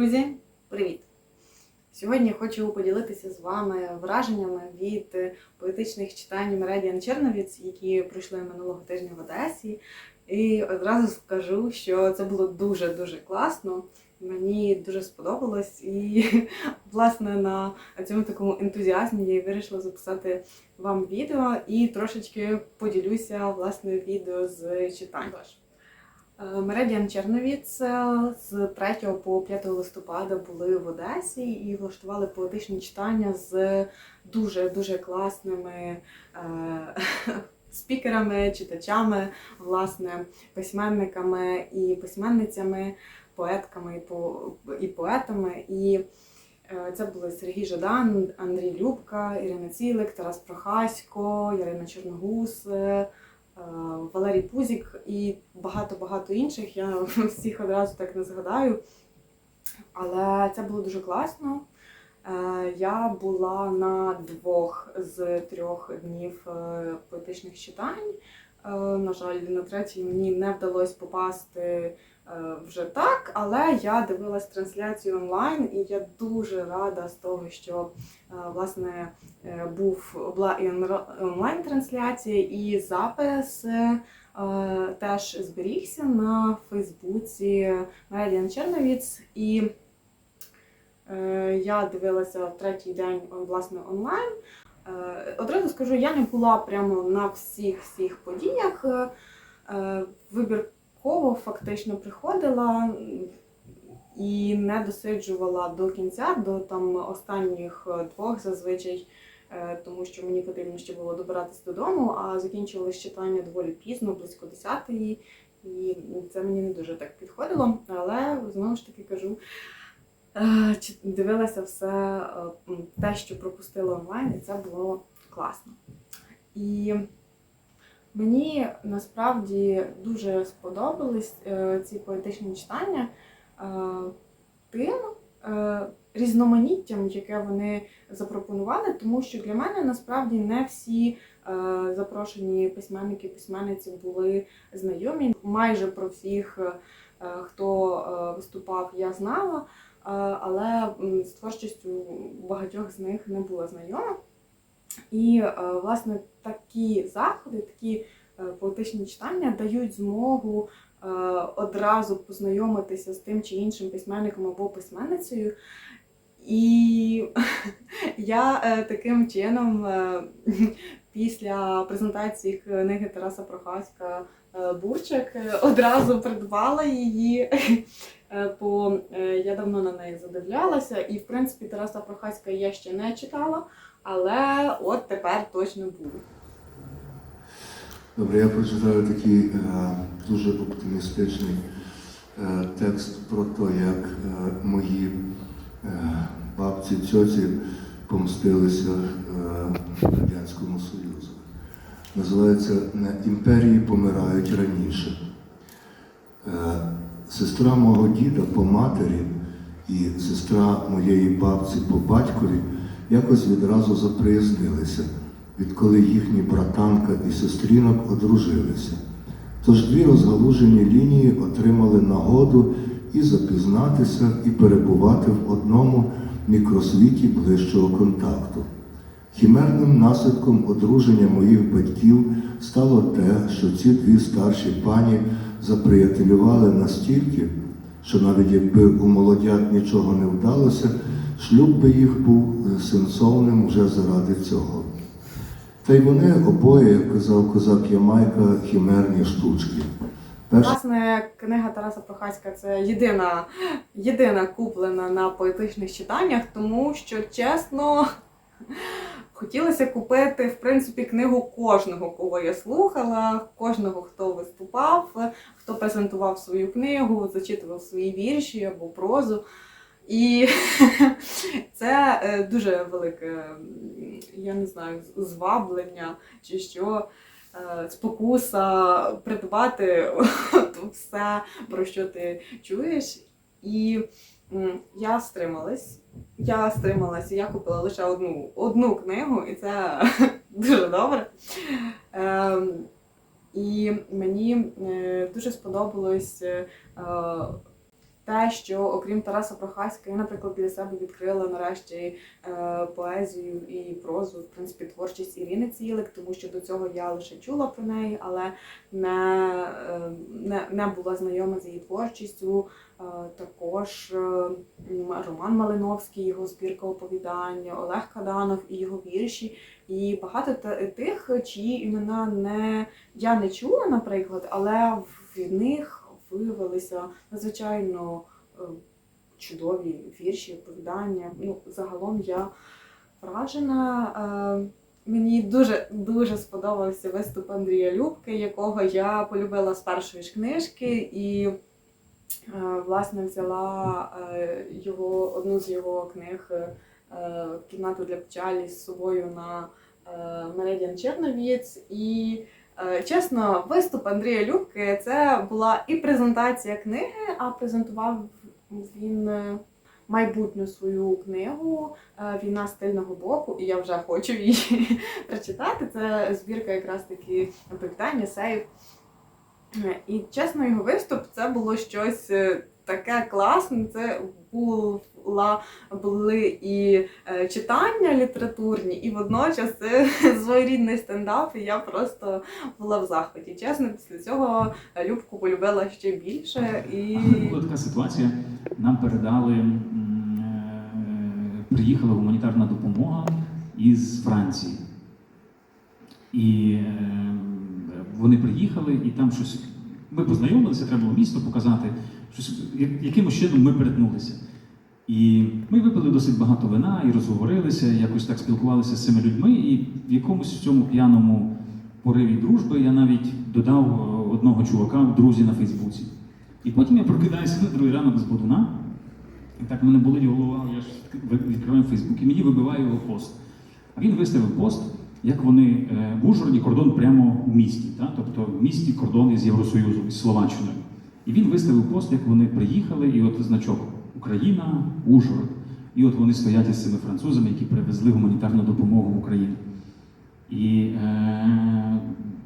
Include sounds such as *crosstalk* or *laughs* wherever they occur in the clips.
Друзі, привіт! Сьогодні хочу поділитися з вами враженнями від поетичних читань Мередіан Черновіць, які пройшли минулого тижня в Одесі. І одразу скажу, що це було дуже-дуже класно. Мені дуже сподобалось, і *laughs* власне на цьому такому ентузіазмі я вирішила записати вам відео і трошечки поділюся власне відео з читань. Мередіан Черновіц е, з 3 по 5 листопада були в Одесі і влаштували поетичні читання з дуже дуже класними е, *laughs* спікерами, читачами, власне, письменниками і письменницями, поетками і, поетами. І е, це були Сергій Жадан, Андрій Любка, Ірина Цілик, Тарас Прохасько, Ярина Чорногус. Е, Валерій Пузік і багато-багато інших. Я *laughs* всіх одразу так не згадаю. Але це було дуже класно. Е, Я була на двох з трьох днів е, поетичних читань. Е, На жаль, на третій мені не вдалося попасти е, вже так, але я дивилась трансляцію онлайн, і я дуже рада з того, що е, власне був була і запис теж зберігся на Фейсбуці Медіан Черновіц. І я дивилася в третій день власне онлайн. Е, Одразу скажу, я не була прямо на всіх всіх подіях. Е, Вибірково фактично приходила і не досиджувала до кінця, до там останніх двох зазвичай, е, тому що мені потрібно ще було добиратись додому, а закінчувалось читання доволі пізно, близько 10-ї, і це мені не дуже так підходило. Але знову ж таки кажу. Е, Дивилася все е, те, що пропустила онлайн, і це було класно. І мені насправді дуже сподобались е, ці поетичні читання тим різноманіттям, яке вони запропонували, тому що для мене насправді не всі запрошені письменники письменниці були знайомі. Майже про всіх, хто виступав, я знала, але з творчістю багатьох з них не була знайома. І е, власне такі заходи, такі е, поетичні читання дають змогу е, одразу познайомитися з тим чи іншим письменником або письменницею. І *laughs* я таким чином *laughs* після презентації книги Тараса Прохаська Бурчик одразу придбала її. *laughs* Е, Бо е, я давно на неї задивлялася, і в принципі Тараса Прохаська я ще не читала, але от тепер точно буду. Добре, я прочитаю такий е, дуже оптимістичний е, текст про те, як е, мої е, бабці цьоці помстилися е, Радянському Союзу. Називається «Не імперії помирають раніше. Е, сестра мого діда по матері і сестра моєї бабці по батькові якось відразу заприязнилися, відколи їхні братанка і сестрінок одружилися. Тож дві розгалужені лінії отримали нагоду і запізнатися, і перебувати в одному мікросвіті ближчого контакту. Хімерним наслідком одруження моїх батьків стало те, що ці дві старші пані заприятелювали настільки, що навіть якби у молодят нічого не вдалося, шлюб би їх був сенсовним вже заради цього. Та й вони обоє, як казав козак Ямайка, хімерні штучки. Власне, книга Тараса Прохаська це єдина, єдина куплена на поетичних читаннях, тому що чесно. Хотілося купити, в принципі, книгу кожного, кого я слухала, кожного, хто виступав, хто презентував свою книгу, зачитував свої вірші або прозу. І *laughs* це е, дуже велике, я не знаю, зваблення чи що, е, спокуса придбати *laughs* все, про що ти чуєш. І я стрималась. Я стрималась, я купила лише одну, одну книгу, і це *laughs* дуже добре. Е, і мені е, дуже сподобалось е, те, що окрім Тараса Прохаська, я, наприклад, для себе відкрила нарешті е, поезію і прозу, в принципі, творчість Ірини Цілик, тому що до цього я лише чула про неї, але не, е, не, не була знайома з її творчістю. Е, Також Роман Малиновський, його збірка оповідань, Олег Каданов і його вірші. І багато та- тих, чиї імена не я не чула, наприклад, але в них виявилися надзвичайно е, чудові вірші, оповідання. Ну, загалом я вражена. Е, Мені дуже дуже сподобався виступ Андрія Любки, якого я полюбила з першої ж книжки, і е, власне взяла його одну з його книг Кімнату для печалі з собою на Меридіан Черновіць. Чесно, виступ Андрія Любки це була і презентація книги, а презентував він е, майбутню свою книгу е, Війна стильного боку, і я вже хочу її *laughs* прочитати. Це збірка якраз таки оповідання, сейв. Е, І чесно, його виступ це було щось е, таке класне. Це була, були і е, читання літературні, і водночас це *laughs* своєрідний стендап. І я просто була в захваті. Чесно, після цього Любку полюбила ще більше. І Була така ситуація. Нам передали, е, приїхала гуманітарна допомога із Франції. І е, вони приїхали, і там щось. Ми познайомилися, треба було місто показати. Щось, якимось чином ми перетнулися. І ми випили досить багато вина і розговорилися, якось так спілкувалися з цими людьми. І в якомусь в цьому п'яному пориві дружби я навіть додав е, одного чувака в друзі на Фейсбуці. І потім я прокидаюся на другий ранок з Бодуна. І так в мене болить голова, я ж відкриваю Фейсбук і мені вибиває його пост. А він виставив пост, як вони е, в Ужгороді кордон прямо у місті, та? тобто в місті кордон із Євросоюзом, із Словаччиною. І він виставив пост, як вони приїхали, і от значок Україна, Ужгород. І от вони стоять із цими французами, які привезли гуманітарну допомогу в Україну. І е,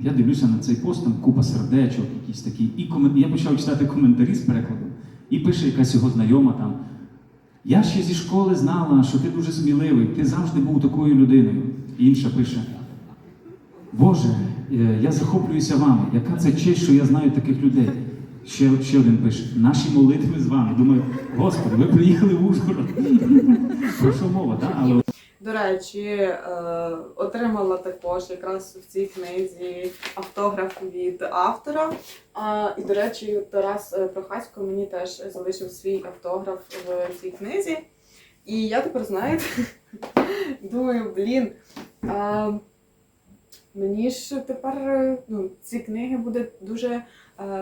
я дивлюся на цей пост, там купа сердечок, якісь такі. І комен... я почав читати коментарі з перекладу. І пише якась його знайома там. Я ще зі школи знала, що ти дуже сміливий, ти завжди був такою людиною. Інша пише: Боже, е, я захоплююся вами. Яка це честь, що я знаю таких людей. Ще, ще один пише: наші молитви з вами. Думаю, Господи, ви приїхали в Ужгород. *laughs* Про що мова, так? Але До речі, е, отримала також якраз в цій книзі автограф від автора. І, до речі, Тарас е, Прохасько мені теж залишив свій автограф в цій книзі. І я тепер, знаєте, *laughs* думаю, блін. А, мені ж тепер ну, ці книги буде дуже е,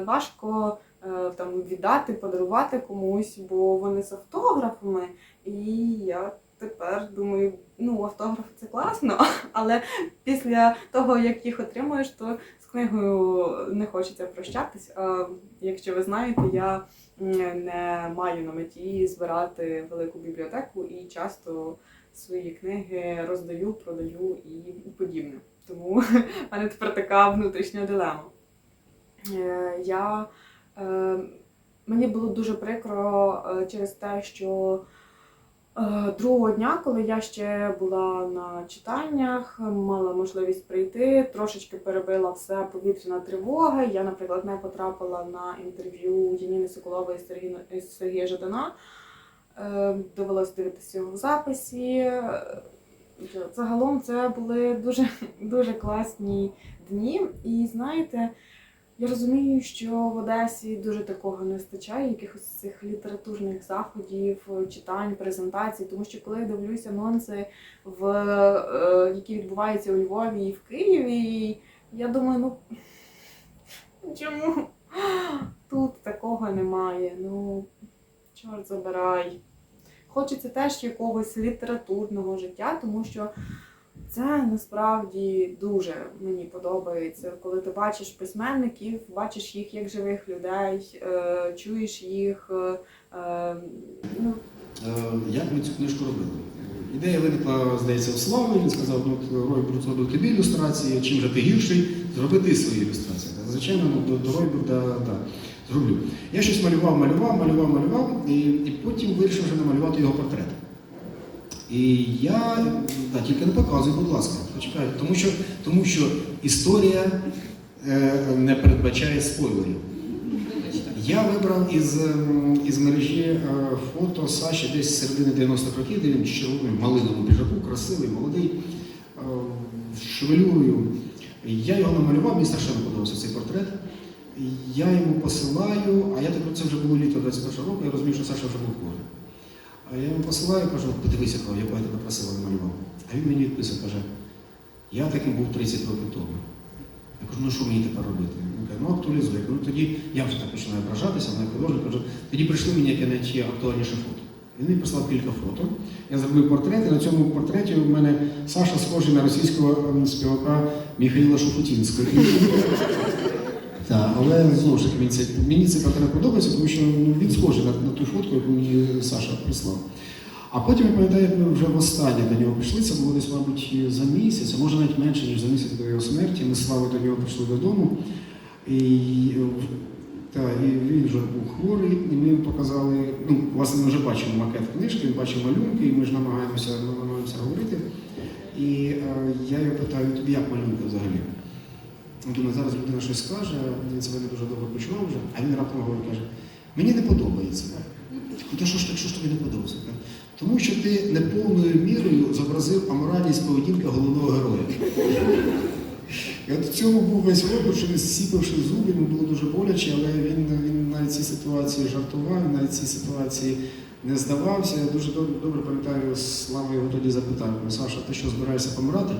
важко е, там, віддати, подарувати комусь, бо вони з автографами. І я тепер думаю, ну, автограф це класно, *laughs* але після того, як їх отримуєш, то з книгою не хочеться прощатись. А якщо ви знаєте, я не маю на меті збирати велику бібліотеку і часто свої книги роздаю, продаю і подібне. Тому *laughs* в мене тепер така внутрішня дилема. Е, Я, е, мені було дуже прикро е, через те, що Другого дня, коли я ще була на читаннях, мала можливість прийти, трошечки перебила все повітряна тривога. Я, наприклад, не потрапила на інтерв'ю Яніни Соколової Сергія, Сергія Жадана. Е, Довелося дивитися його в записі. Е, Загалом це були дуже, *laughs* дуже класні дні. І знаєте, я розумію, що в Одесі дуже такого не вистачає, якихось цих літературних заходів, читань, презентацій, тому що коли я дивлюся анонси, в, е, які відбуваються у Львові і в Києві, я думаю, ну *laughs* чому тут такого немає? Ну, чорт забирай. Хочеться теж якогось літературного життя, тому що це насправді дуже мені подобається, коли ти бачиш письменників, бачиш їх як живих людей, е, чуєш їх. е, е, ну, Як ми цю книжку робили? Ідея виникла, здається, у Славі. Він сказав, ну Ройбурд зробив тобі ілюстрації, чим же ти гірший, зроби ти свої ілюстрації. Звичайно, ну, до, до Ройбурда, да. Зроблю. Я щось малював, малював, малював, малював, і, і потім вирішив вже намалювати його портрет. І я да, тільки не показуй, будь ласка, почекайте, тому що, тому що історія е, не передбачає спойлерів. Я вибрав із, ем, із мережі е, фото Саші десь з середини 90-х років, де він в червоному малиному піджаку, красивий, молодий, е, шевелюрою. Я його намалював, мені страшенно подобався цей портрет. Я йому посилаю, а я так це вже було літо 21 року, я розумів, що Саша вже був хворий. А я йому посилаю, кажу, подивися, я тебе красиво намалював. А він мені відписує, каже, я таким був 30 років тому. Я кажу, ну що мені тепер робити? Він каже, ну актуалізуй. Я кажу, ну тоді я вже так починаю вражатися, але художник кажу, тоді прийшли мені яке найти актуальніше фото. Він мені прислав кілька фото. Я зробив портрет, і на цьому портреті у мене Саша схожий на російського ем, співака Міхаїла Шуфутінського. Так, але знову ж таки мені, це, мені цей портрет подобається, тому що ну, він схожий на, на ту фотку, яку мені Саша прислав. А потім я пам'ятаю, як ми вже востаннє до нього пішли, це було десь, мабуть, за місяць, а може навіть менше, ніж за місяць до його смерті. Ми з Славою до нього прийшли додому. І, е, та, і він вже був хворий, і ми показали, ну, власне, ми вже бачимо макет книжки, він бачив малюнки, і ми ж намагаємося, намагаємося говорити. І е, я його питаю, тобі як малюнки взагалі? Думаю, зараз людина щось скаже, він себе не дуже добре почував вже, а він раптом говорить, каже, мені не подобається. Ну, що ж так, що ж тобі не подобається? Тому що ти неповною мірою зобразив аморальність поведінки головного героя. І от в цьому був весь опір, що він сіпавши зуби, йому було дуже боляче, але він, він навіть ці ситуації жартував, навіть ці ситуації не здавався. Я дуже добре, добре пам'ятаю, Слава його тоді запитав, Саша, ти що збираєшся помирати?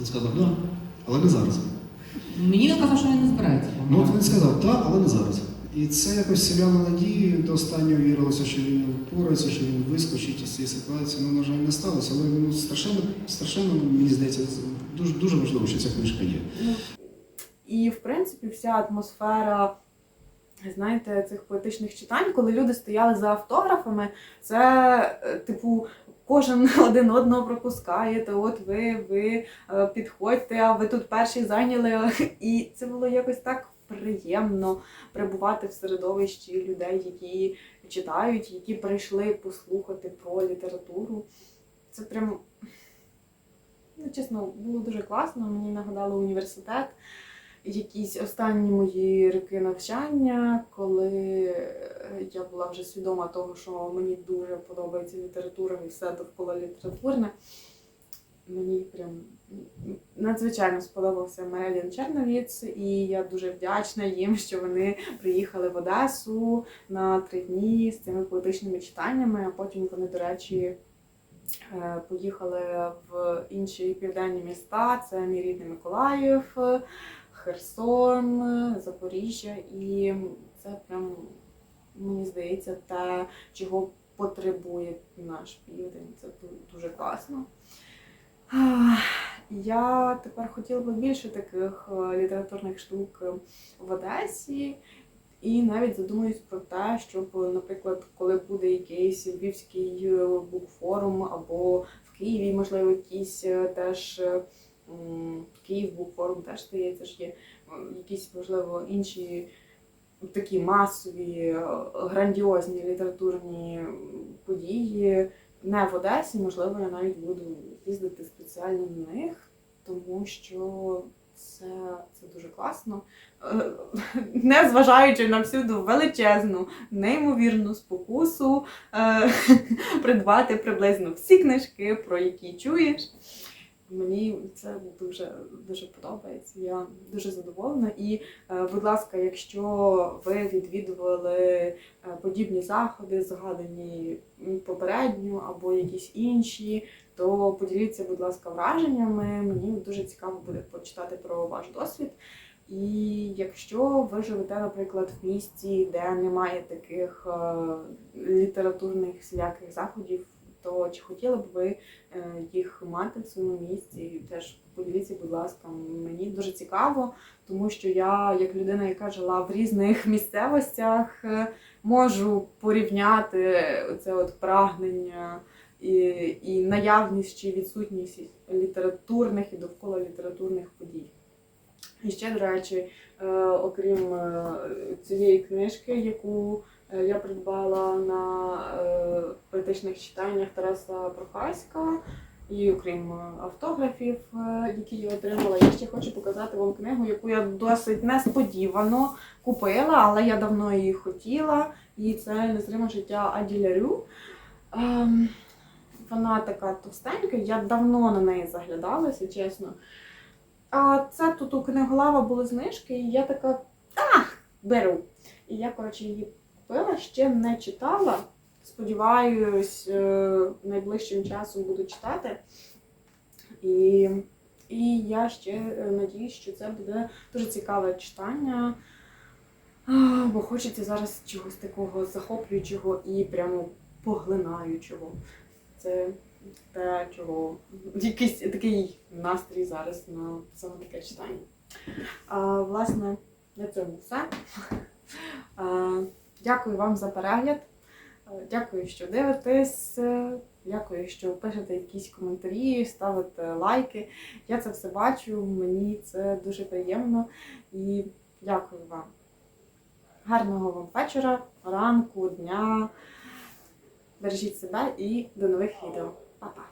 Він сказав, так, але не зараз. Мені він казав, що він не збирається. Ну от він сказав, так, але не зараз. І це якось селяло надію, до останнього вірилося, що він впорається, що він вискочить із цієї ситуації. Ну, на жаль, не сталося, але ну, страшенно, страшенно, мені здається, дуже, дуже важливо, що ця книжка є. І, в принципі, вся атмосфера, знаєте, цих поетичних читань, коли люди стояли за автографами, це, е, типу, кожен *laughs* один одного пропускає, то от ви, ви е, підходьте, а ви тут перші зайняли. *laughs* І це було якось так приємно перебувати в середовищі людей, які читають, які прийшли послухати про літературу. Це прям, ну, чесно, було дуже класно. Мені нагадало університет якісь останні мої роки навчання, коли е, я була вже свідома того, що мені дуже подобається література і все довкола літературне. Мені прям надзвичайно сподобався Мерелін Черновіц, і я дуже вдячна їм, що вони приїхали в Одесу на три дні з цими поетичними читаннями, а потім вони, до речі, е, поїхали в інші південні міста. Це мій рідний Миколаїв. Херсон, Запоріжжя, і це прям мені здається те, чого потребує наш південь. Це дуже класно. Я тепер хотіла б більше таких е, літературних штук в Одесі. І навіть задумуюсь про те, щоб, наприклад, коли буде якийсь львівський е, букфорум або в Києві, можливо, якийсь е, теж Київ букфорум теж здається ж є якісь, можливо, інші такі масові, е, грандіозні літературні події. Не в Одесі, можливо, я навіть буду їздити спеціально на них, тому що це, це дуже класно. Е, *laughs* Не зважаючи на всю ту величезну, неймовірну спокусу е, *laughs* придбати приблизно всі книжки, про які чуєш. Мені це дуже дуже подобається. Я дуже задоволена. І, е, будь ласка, якщо ви відвідували е, подібні заходи, згадані попередньо або якісь інші, то поділіться, будь ласка, враженнями. Мені дуже цікаво буде почитати про ваш досвід. І якщо ви живете, наприклад, в місті, де немає таких е, літературних всіляких заходів, то чи хотіли б ви е, їх мати в своєму місті? Теж поділіться, будь ласка, мені дуже цікаво, тому що я, як людина, яка жила в різних місцевостях, е, можу порівняти це от прагнення і, і наявність чи відсутність літературних і довкола літературних подій. І ще, до речі, е, окрім е, цієї книжки, яку я придбала на е, поетичних читаннях Тараса Прохаська, і окрім е, автографів, е, які я отримала, я ще хочу показати вам книгу, яку я досить несподівано купила, але я давно її хотіла. І це незриме життя Аділярю. Ем, вона така товстенька, я давно на неї заглядалася, чесно. А це тут у книголава були знижки, і я така, а, беру. І я, коротше, її купила, ще не читала. Сподіваюсь, е, найближчим часом буду читати. І, і я ще е, надіюсь, що це буде дуже цікаве читання. Бо хочеться зараз чогось такого захоплюючого і прямо поглинаючого. Це те, чого якийсь такий настрій зараз на саме таке читання. А, власне, на цьому все. А, дякую вам за перегляд. Дякую, що дивитесь. Е, Дякую, що пишете якісь коментарі, ставите лайки. Я це все бачу, мені це дуже приємно і дякую вам. Гарного вам вечора, ранку, дня. Бережіть себе і до нових відео. Па-па!